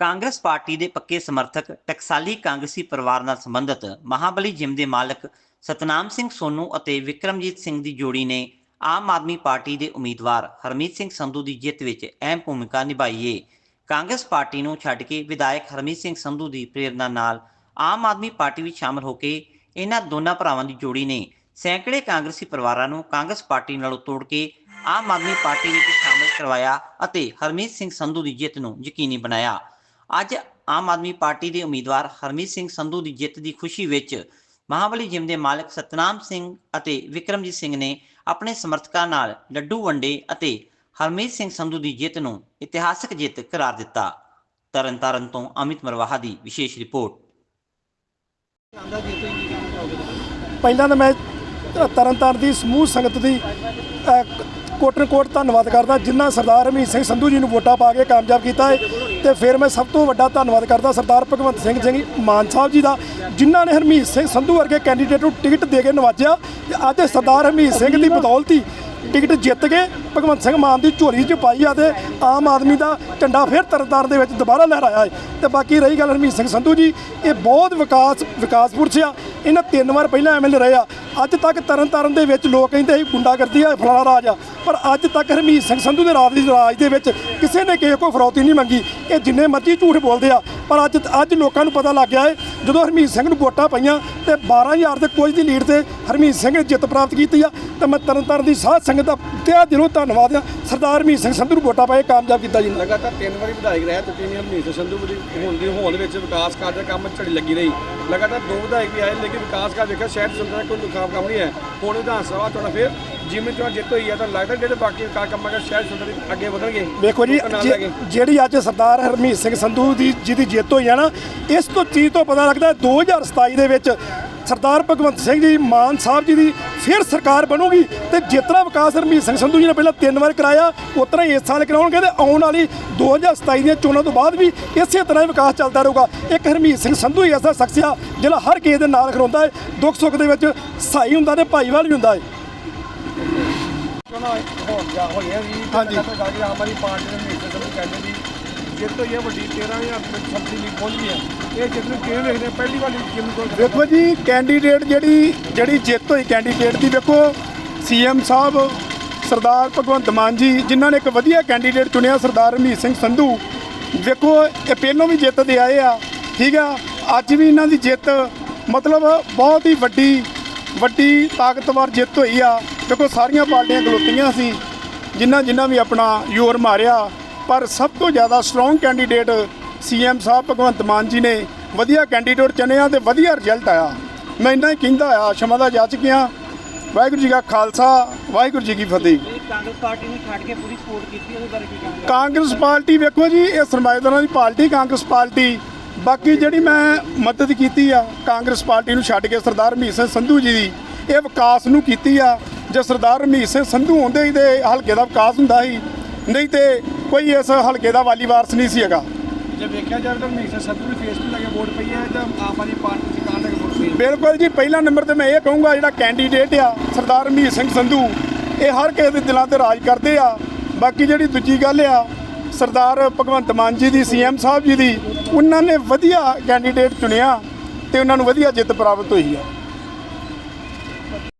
Congress party ਦੇ ਪੱਕੇ ਸਮਰਥਕ ਟਕਸਾਲੀ ਕਾਂਗਰਸੀ ਪਰਿਵਾਰ ਨਾਲ ਸੰਬੰਧਿਤ ਮਹਾਬਲੀ ਜਿਮ ਦੇ ਮਾਲਕ ਸਤਨਾਮ ਸਿੰਘ ਸੋਨੂ ਅਤੇ ਵਿਕਰਮਜੀਤ ਸਿੰਘ ਦੀ ਜੋੜੀ ਨੇ ਆਮ ਆਦਮੀ ਪਾਰਟੀ ਦੇ ਉਮੀਦਵਾਰ ਹਰਮੀਤ ਸਿੰਘ ਸੰਧੂ ਦੀ ਜਿੱਤ ਵਿੱਚ ਅਹਿਮ ਭੂਮਿਕਾ ਨਿਭਾਈ ਏ ਕਾਂਗਰਸ ਪਾਰਟੀ ਨੂੰ ਛੱਡ ਕੇ ਵਿਧਾਇਕ ਹਰਮੀਤ ਸਿੰਘ ਸੰਧੂ ਦੀ ਪ੍ਰੇਰਣਾ ਨਾਲ ਆਮ ਆਦਮੀ ਪਾਰਟੀ ਵਿੱਚ ਸ਼ਾਮਲ ਹੋ ਕੇ ਇਹਨਾਂ ਦੋਨਾਂ ਭਰਾਵਾਂ ਦੀ ਜੋੜੀ ਨੇ ਸੈਂਕੜੇ ਕਾਂਗਰਸੀ ਪਰਿਵਾਰਾਂ ਨੂੰ ਕਾਂਗਰਸ ਪਾਰਟੀ ਨਾਲੋਂ ਤੋੜ ਕੇ ਆਮ ਆਦਮੀ ਪਾਰਟੀ ਵਿੱਚ ਸ਼ਾਮਲ ਕਰਵਾਇਆ ਅਤੇ ਹਰਮੀਤ ਸਿੰਘ ਸੰਧੂ ਦੀ ਜਿੱਤ ਨੂੰ ਯਕੀਨੀ ਬਣਾਇਆ। ਅੱਜ ਆਮ ਆਦਮੀ ਪਾਰਟੀ ਦੇ ਉਮੀਦਵਾਰ ਹਰਮੀਤ ਸਿੰਘ ਸੰਧੂ ਦੀ ਜਿੱਤ ਦੀ ਖੁਸ਼ੀ ਵਿੱਚ ਮਹਾਬਲੀ ਜਿਮ ਦੇ ਮਾਲਕ ਸਤਨਾਮ ਸਿੰਘ ਅਤੇ ਵਿਕਰਮਜੀਤ ਸਿੰਘ ਨੇ ਆਪਣੇ ਸਮਰਥਕਾਂ ਨਾਲ ਲੱਡੂ ਵੰਡੇ ਅਤੇ ਹਰਮੀਤ ਸਿੰਘ ਸੰਧੂ ਦੀ ਜਿੱਤ ਨੂੰ ਇਤਿਹਾਸਕ ਜਿੱਤ ਕਰਾਰ ਦਿੱਤਾ। ਤਰਨਤਾਰਨ ਤੋਂ ਅਮਿਤ ਮਰਵਾਹਾ ਦੀ ਵਿਸ਼ੇਸ਼ ਰਿਪੋਰਟ। ਪਹਿਲਾਂ ਤਾਂ ਮੈਂ ਤਰਨਤਾਰਨ ਦੀ ਸਮੂਹ ਸੰਗਤ ਦੀ ਅ, ਕੋਟ ਧੰਨਵਾਦ ਕਰਦਾ ਜਿਨ੍ਹਾਂ ਸਰਦਾਰ ਹਰਮੀਤ ਸਿੰਘ ਸੰਧੂ ਜੀ ਨੂੰ ਵੋਟਾਂ ਪਾ ਕੇ ਕਾਮਯਾਬ ਕੀਤਾ ਹੈ ਤੇ ਫਿਰ ਮੈਂ ਸਭ ਤੋਂ ਵੱਡਾ ਧੰਨਵਾਦ ਕਰਦਾ ਸਰਦਾਰ ਭਗਵੰਤ ਸਿੰਘ ਜੀ ਮਾਨ ਸਾਹਿਬ ਜੀ ਦਾ ਜਿਨ੍ਹਾਂ ਨੇ ਹਰਮੀਤ ਸਿੰਘ ਸੰਧੂ ਵਰਗੇ ਕੈਂਡੀਡੇਟ ਨੂੰ ਟਿਕਟ ਦੇ ਕੇ ਨਵਾਜਿਆ ਤੇ ਅੱਜ ਸਰਦਾਰ ਹਰਮੀਤ ਸਿੰਘ ਦੀ ਬਦੌਲਤੀ ਟਿਕਟ ਜਿੱਤ ਕੇ ਭਗਵੰਤ ਸਿੰਘ ਮਾਨ ਦੀ ਝੋਲੀ 'ਚ ਪਾਈ ਆ ਤੇ ਆਮ ਆਦਮੀ ਦਾ ਝੰਡਾ ਫਿਰ ਤਰਨਤਾਰਨ ਦੇ ਵਿੱਚ ਦੁਬਾਰਾ ਲਹਿਰਾਇਆ ਹੈ। ਤੇ ਬਾਕੀ ਰਹੀ ਗੱਲ ਹਰਮੀਤ ਸਿੰਘ ਸੰਧੂ ਜੀ ਇਹ ਬਹੁਤ ਵਿਕਾਸ ਵਿਕਾਸ ਪੁਰਸ਼ ਆ ਇਹਨਾਂ ਤਿੰਨ ਵਾਰ ਪਹਿਲਾਂ ਐਮਐਲਏ ਰਹੇ ਆ ਅੱਜ ਤੱਕ ਤਰਨਤਾਰਨ ਦੇ ਵਿੱਚ ਲੋਕ ਕਹਿੰਦੇ ਸੀ ਗੁੰਡਾਗਰਦੀ ਆ, ਫਲਾਣਾ ਰਾਜ ਆ। ਪਰ ਅੱਜ ਤੱਕ ਹਰਮੀਤ ਸਿੰਘ ਸੰਧੂ ਦੇ ਰਾਜ ਦੀ ਰਾਜ ਦੇ ਵਿੱਚ ਕਿਸੇ ਨੇ ਕਿਸੇ ਕੋਈ ਫਰੌਤੀ ਨਹੀਂ ਮੰਗੀ। ਇਹ ਜਿੰਨੇ ਮਰਜ਼ੀ ਝੂਠ ਬੋਲਦੇ ਆ, ਪਰ ਅੱਜ ਅੱਜ ਲੋਕਾਂ ਨੂੰ ਪਤਾ ਲੱਗ ਗਿਆ ਹੈ ਜਦੋਂ ਹਰਮੀਤ ਸਿੰਘ ਨੂੰ ਵੋਟਾਂ ਪਈਆਂ ਤੇ 12000 ਦੇ ਕੁਝ ਦੀ ਲੀਡ ਤੇ ਹਰਮੀਤ ਸਿੰਘ ਨੇ ਜਿੱਤ ਪ੍ਰਾਪਤ ਕੀਤੀ ਆ ਤੇ ਮੈਂ ਤਰਨਤਾਰਨ ਦੀ ਸਾਧ ਸੰਗਤ ਦਾ ਤਹਿ ਦਿਲੋਂ ਧੰਨਵਾਦ ਆ। ਸਰਦਾਰ ਹਰਮੀਤ ਸਿੰਘ ਸੰਧੂ ਨੂੰ ਵੋਟਾਂ ਪਾਏ ਕਾਮਯਾਬ ਕੀਤਾ ਜੀ। ਲਗਾਤਾਰ ਤਿੰਨ ਵਾਰੀ ਵਿਧਾਇਕ ਰਹਿ ਚੁੱਕੇ ਨੇ ਹਰਮੀਤ ਸਿੰਘ ਸੰਧੂ ਦੀ ਹੋਣ ਦੀ ਹੋਂਦ ਵਿੱਚ ਵਿਕਾਸ ਕਾਰਜ ਦਾ ਕੰਮ ਝੜੀ ਲੱਗੀ ਰਹੀ। ਲਗਾਤਾਰ ਦੋ ਵਿਧਾਇਕ ਵੀ ਆਏ ਲੇਕਿਨ ਵਿਕਾਸ ਕਾਰਜ ਦੇਖਿਆ ਸ਼ਹਿਰ ਸੁਲਤਾਨ ਕੋਈ ਮੁਕਾਮ ਕੰਮ ਨਹੀਂ ਹੈ। ਹੁਣ ਵਿਧਾਨ ਸਭਾ ਚੋਣਾਂ ਫਿਰ ਜਿਵੇਂ ਚੋਣ ਜਿੱਤ ਹੋਈ ਹੈ ਤਾਂ ਲੱਗਦਾ ਜਿਹੜੇ ਬਾਕੀ ਵਿਕਾਸ ਕੰਮਾਂ ਦਾ ਸ਼ਹਿਰ ਸੁਲਤਾਨ ਅੱਗੇ ਵਧਣਗੇ। ਵੇਖੋ ਜੀ ਜਿਹੜੀ ਅੱਜ ਸਰਦਾਰ ਹਰਮੀਤ ਸਿੰਘ ਸੰਧੂ ਦੀ ਜਿਹਦੀ ਜਿੱਤ ਹੋਈ ਆ ਨਾ ਇਸ ਤੋਂ ਚੀਜ਼ ਤੋਂ ਪਤਾ ਲੱਗਦਾ ਹੈ 2027 ਦੇ ਵਿੱਚ ਸਰਦਾਰ ਭਗਵੰਤ ਸਿੰਘ ਜੀ ਮਾਨ ਸਾਹਿਬ ਜੀ ਦੀ ਫਿਰ ਸਰਕਾਰ ਬਣੂਗੀ ਤੇ ਜਿਤਨਾ ਵਿਕਾਸ ਹਰਮੀਤ ਸਿੰਘ ਸੰਧੂ ਜੀ ਨੇ ਪਹਿਲਾਂ ਤਿੰਨ ਵਾਰ ਕਰਾਇਆ ਉਤਨਾ ਹੀ ਇਸ ਸਾਲ ਕਰਾਉਣਗੇ ਤੇ ਆਉਣ ਵਾਲੀ 2027 ਦੀਆਂ ਚੋਣਾਂ ਤੋਂ ਬਾਅਦ ਵੀ ਇਸੇ ਤਰ੍ਹਾਂ ਹੀ ਵਿਕਾਸ ਚੱਲਦਾ ਰਹੂਗਾ ਇੱਕ ਹਰਮੀਤ ਸਿੰਘ ਸੰਧੂ ਹੀ ਐਸਾ ਸ਼ਖਸ ਆ ਜਿਹੜਾ ਹਰ ਕਿਸੇ ਦੇ ਨਾਲ ਖੜੋਂਦਾ ਹੈ ਦੁੱਖ ਸੁੱਖ ਦੇ ਵਿੱਚ ਸਹਾਈ ਹੁੰਦਾ ਤੇ ਭਾਈਵਾਲ ਵੀ ਹੁੰਦਾ ਹੈ ਹਾਂਜੀ। ਆਮ ਆਦਮੀ ਪਾਰਟੀ ਦੇ ਹਰਮੀਤ ਸਿੰਘ ਸੰਧੂ ਕਹਿੰਦੇ ਦੀ ਜਿੱਤ ਹੋਈ ਹੈ ਵੱਡੀ 13000 ਦੀ ਸਬਸਿਡੀ ਲਈ ਪਹੁੰਚ ਗਈ ਹੈ ਇਹ ਜਿੱਤ ਨੂੰ ਕਿਵੇਂ ਵੇਖਦੇ ਹੋ? ਪਹਿਲੀ ਵਾਰੀ ਜਿੰਮ ਕੋਲ ਵੇਖੋ ਜੀ ਕੈਂਡੀਡੇਟ ਜਿਹੜੀ ਜਿਹੜੀ ਜਿੱਤ ਹੋਈ ਕੈਂਡੀਡੇਟ ਦੀ ਵੇਖੋ ਸੀਐਮ ਸਾਹਿਬ, ਸਰਦਾਰ ਭਗਵੰਤ ਮਾਨ ਜੀ, ਜਿਨ੍ਹਾਂ ਨੇ ਇੱਕ ਵਧੀਆ ਕੈਂਡੀਡੇਟ ਚੁਣਿਆ, ਸਰਦਾਰ ਹਰਮੀਤ ਸਿੰਘ ਸੰਧੂ ਵੇਖੋ, ਇਹ ਪਹਿਲੋਂ ਵੀ ਜਿੱਤ ਦੇ ਆਏ ਆ, ਠੀਕ ਆ ਅੱਜ ਵੀ ਇਹਨਾਂ ਦੀ ਜਿੱਤ, ਮਤਲਬ ਬਹੁਤ ਹੀ ਵੱਡੀ ਵੱਡੀ ਤਾਕਤਵਰ ਜਿੱਤ ਹੋਈ ਆ ਦੇਖੋ, ਸਾਰੀਆਂ ਪਾਰਟੀਆਂ ਖਲੋਤੀਆਂ ਸੀ, ਜਿਨ੍ਹਾਂ ਜਿਨ੍ਹਾਂ ਵੀ ਆਪਣਾ ਜ਼ੋਰ ਮਾਰਿਆ, ਪਰ ਸਭ ਤੋਂ ਜ਼ਿਆਦਾ ਸਟਰੋਂਗ ਕੈਂਡੀਡੇਟ ਸੀਐਮ ਸਾਹਿਬ ਭਗਵੰਤ ਮਾਨ ਜੀ ਨੇ ਵਧੀਆ ਕੈਂਡੀਡੇਟ ਚੁਣਿਆ ਤੇ ਵਧੀਆ ਰਿਜ਼ਲਟ ਆਇਆ। ਮੈਂ ਇੰਨਾ ਹੀ ਕਹਿੰਦਾ ਆ ਸ਼ਮਾ ਦਾ ਜਾਚ ਗਿਆ ਵਾਹਿਗੁਰੂ ਜੀ ਕਾ ਖਾਲਸਾ ਵਾਹਿਗੁਰੂ ਜੀ ਕੀ ਫਤਿਹ। ਕਾਂਗਰਸ ਪਾਰਟੀ ਨੂੰ ਛੱਡ ਕੇ ਪੂਰੀ ਸਪੋਰਟ ਕੀਤੀ ਉਹਦੇ ਬਾਰੇ ਕੀ ਕਹਾਂਗੇ ਕਾਂਗਰਸ ਪਾਰਟੀ ਵੇਖੋ ਜੀ ਇਹ ਸਰਮਾਏਦਾਰਾਂ ਦੀ ਪਾਰਟੀ ਕਾਂਗਰਸ ਪਾਰਟੀ। ਬਾਕੀ ਜਿਹੜੀ ਮੈਂ ਮਦਦ ਕੀਤੀ ਆ ਕਾਂਗਰਸ ਪਾਰਟੀ ਨੂੰ ਛੱਡ ਕੇ ਸਰਦਾਰ ਹਰਮੀਤ ਸਿੰਘ ਸੰਧੂ ਜੀ ਦੀ ਇਹ ਵਿਕਾਸ ਨੂੰ ਕੀਤੀ ਆ। ਜੇ ਸਰਦਾਰ ਹਰਮੀਤ ਸਿੰਘ ਸੰਧੂ ਹੁੰਦੇ ਹੀ ਤੇ ਹਲਕੇ ਦਾ ਵਿਕਾਸ ਹੁੰਦਾ ਸੀ ਨਹੀਂ ਤੇ ਕੋਈ ਇਸ ਹਲਕੇ ਦਾ ਵਾਲੀ ਵਾਰਸ ਨਹੀਂ ਸੀ ਹੈਗਾ। ਜੇ ਵੇਖਿਆ ਜਾਵੇ ਤਾਂ ਹਰਮੀਤ ਸਿੰਘ ਫੇਸ ਤੇ ਲੱਗੇ ਵੋਟ ਪਈ ਹੈ ਤਾਂ ਆਮ ਆਦਮੀ ਪਾਰਟੀ ਸਰਕਾਰ ਨੇ ਵੋਟ ਪਈ ਹੈ? ਬਿਲਕੁਲ ਜੀ, ਪਹਿਲਾ ਨੰਬਰ ਤੇ ਮੈਂ ਇਹ ਕਹੂੰਗਾ ਜਿਹੜਾ ਕੈਂਡੀਡੇਟ ਆ, ਸਰਦਾਰ ਹਰਮੀਤ ਸਿੰਘ ਸੰਧੂ, ਇਹ ਹਰ ਕਿਸੇ ਦੇ ਦਿਲਾਂ ਤੇ ਰਾਜ ਕਰਦੇ ਆ। ਬਾਕੀ ਜਿਹੜੀ ਦੂਜੀ ਗੱਲ ਆ, ਸਰਦਾਰ ਭਗਵੰਤ ਮਾਨ ਜੀ ਦੀ ਸੀਐਮ ਸਾਹਿਬ ਜੀ ਦੀ, ਉਹਨਾਂ ਨੇ ਵਧੀਆ ਕੈਂਡੀਡੇਟ ਚੁਣਿਆ ਤੇ ਉਹਨਾਂ ਨੂੰ ਵਧੀਆ ਜਿੱਤ ਪ੍ਰਾਪਤ ਹੋਈ ਆ।